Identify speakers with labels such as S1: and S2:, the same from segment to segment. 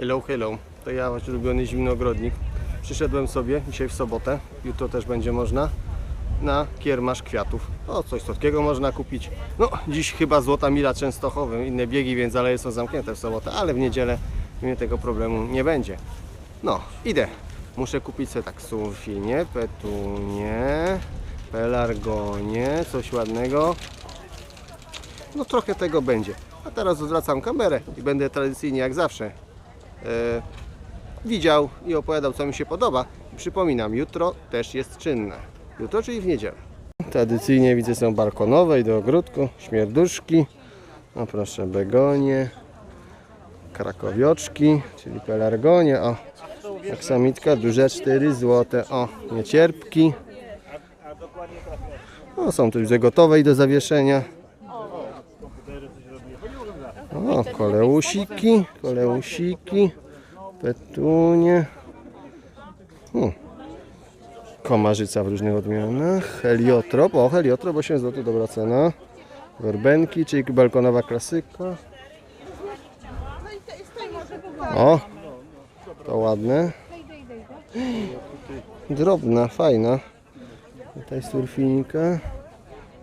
S1: Hello, hello. To ja, wasz ulubiony zimnoogrodnik. Przyszedłem sobie dzisiaj w sobotę, jutro też będzie można, na kiermasz kwiatów. O, coś słodkiego można kupić. No, dziś chyba Złota Mila Częstochowy, inne biegi, więc aleje są zamknięte w sobotę, ale w niedzielę mnie tego problemu nie będzie. No, idę. Muszę kupić sobie tak sulfinie, petunie, pelargonie, coś ładnego. No trochę tego będzie. A teraz odwracam kamerę i będę tradycyjnie jak zawsze widział i opowiadał co mi się podoba. Przypominam, jutro też jest czynne. Jutro, czyli w niedzielę. Tradycyjnie widzę są balkonowe i do ogródku, śmierduszki. No proszę, begonie, krakowioczki, czyli pelargonie. O, aksamitka, duże 4 złote. O, niecierpki. O, są tu już gotowe i do zawieszenia. O, koleusiki, koleusiki, petunie. Hmm. Komarzyca w różnych odmianach. Heliotrop, o heliotrop 8 zł, dobra cena. Werbenki, czyli balkonowa klasyka. O, to ładne. Drobna, fajna. Tutaj surfinka.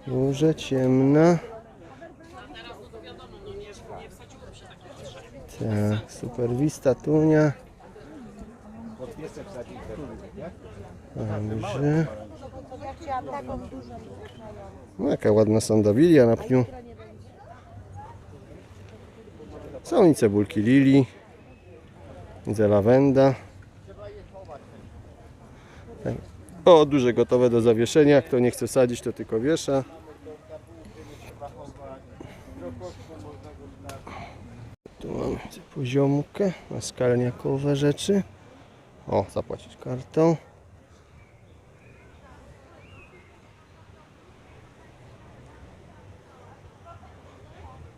S1: Duże, ciemna. Tak, super vista tunia. Dobrze. No, jaka ładna sandawilia na pniu. Są i cebulki lili. Widzę lawenda. O, duże gotowe do zawieszenia. Kto nie chce sadzić, to tylko wiesza. Tu mamy poziomkę na skalniakowe rzeczy. O, zapłacić kartą.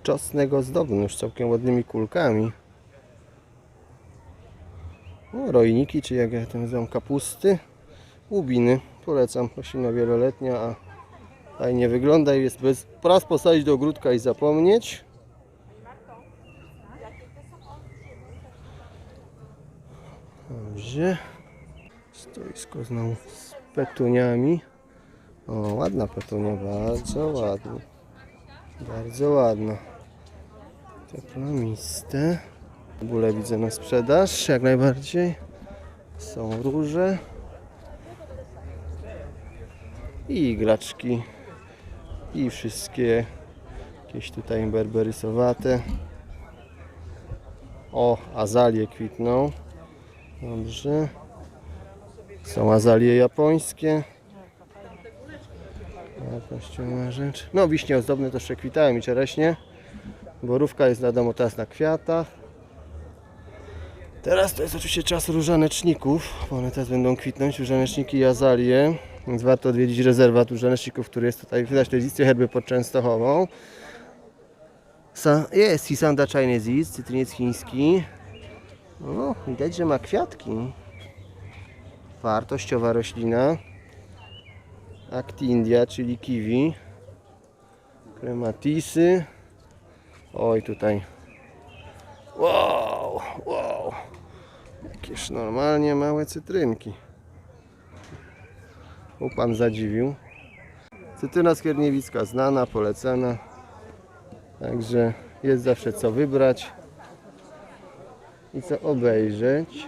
S1: Czosnek ozdobny już całkiem ładnymi kulkami. No, rojniki, czy jak ja to nazywam, kapusty. Łubiny. Polecam. Roślina wieloletnia, a fajnie wygląda i jest bez raz posadzić do ogródka i zapomnieć. Dobrze. Stoisko znowu z petuniami. O, ładna petunia, bardzo ładna. Bardzo ładna. Teplamiste. Bóle widzę na sprzedaż, jak najbardziej. Są róże. I iglaczki. I wszystkie jakieś tutaj berberysowate. O, azalie kwitną. Dobrze. Są azalie japońskie. Rzecz. No wiśnie ozdobne też przekwitają i czereśnie. Borówka jest wiadomo teraz na kwiatach. Teraz to jest oczywiście czas różaneczników, bo one teraz będą kwitnąć, różaneczniki i azalie. Więc warto odwiedzić rezerwat różaneczników, który jest tutaj, widać jest listy herby pod Częstochową. Jest Sisanda chinesis, cytryniec chiński. No, widać, że ma kwiatki. Wartościowa roślina. Actindia, czyli kiwi. Klematisy. Oj, tutaj. Wow, wow. Jakieś normalnie małe cytrynki. U pan zadziwił. Cytryna skierniewicka znana, polecana. Także jest zawsze co wybrać i co obejrzeć.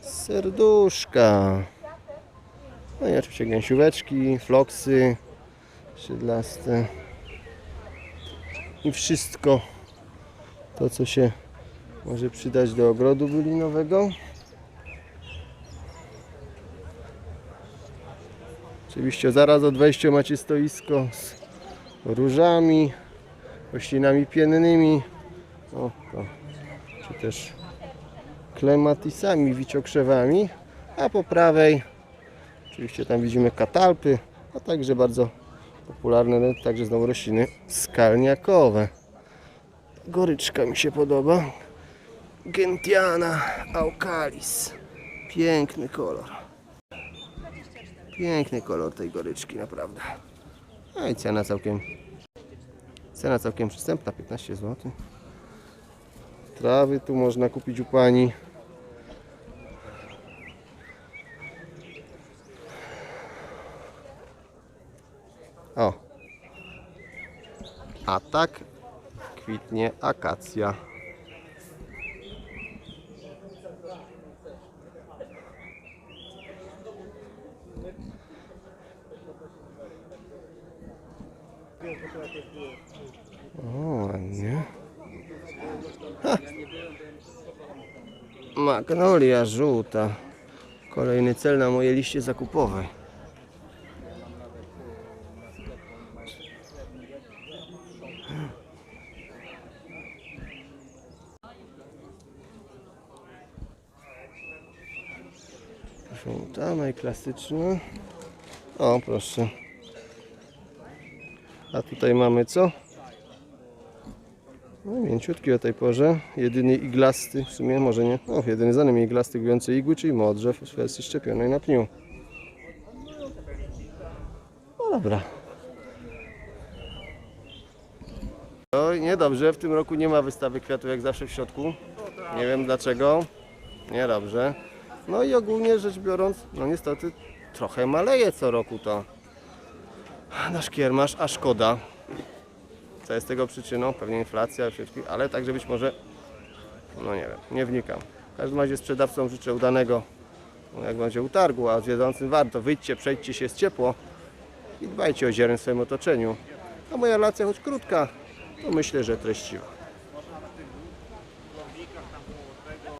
S1: Serduszka. No i oczywiście gęsióweczki, floksy, szydlaste. I wszystko to, co się może przydać do ogrodu bylinowego. Oczywiście zaraz od wejścia macie stoisko z różami, roślinami piennymi, o, to, czy też klematisami, wiciokrzewami, a po prawej oczywiście tam widzimy katalpy, a także bardzo popularne no, także znowu rośliny skalniakowe. Goryczka mi się podoba. Gentiana aucalis. Piękny kolor. Piękny kolor tej goryczki, naprawdę. No i cena całkiem Cena całkiem przystępna, 15 zł. Trawy tu można kupić u pani. O. A tak kwitnie akacja. O, ładnie. Ha. Magnolia żółta. Kolejny cel na mojej liście zakupowej. Żółta, najklasyczna. O, proszę. A tutaj mamy co? No, mięciutki o tej porze. Jedyny iglasty, w sumie może nie. O, jedyny mi iglasty gubiący igły, czyli modrzew w wersji szczepionej na pniu. No dobra. Oj, niedobrze, w tym roku nie ma wystawy kwiatów jak zawsze w środku. Nie wiem dlaczego. Niedobrze. No i ogólnie rzecz biorąc, no niestety trochę maleje co roku to nasz kiermasz, a szkoda. Co jest tego przyczyną? Pewnie inflacja, wszystkich, ale także być może, no nie wiem, nie wnikam. W każdym razie sprzedawcom życzę udanego, no jak będzie utargu, a odwiedzącym warto, wyjdźcie, przejdźcie się, jest ciepło i dbajcie o ziaren w swoim otoczeniu. A moja relacja choć krótka, to myślę, że treściwa.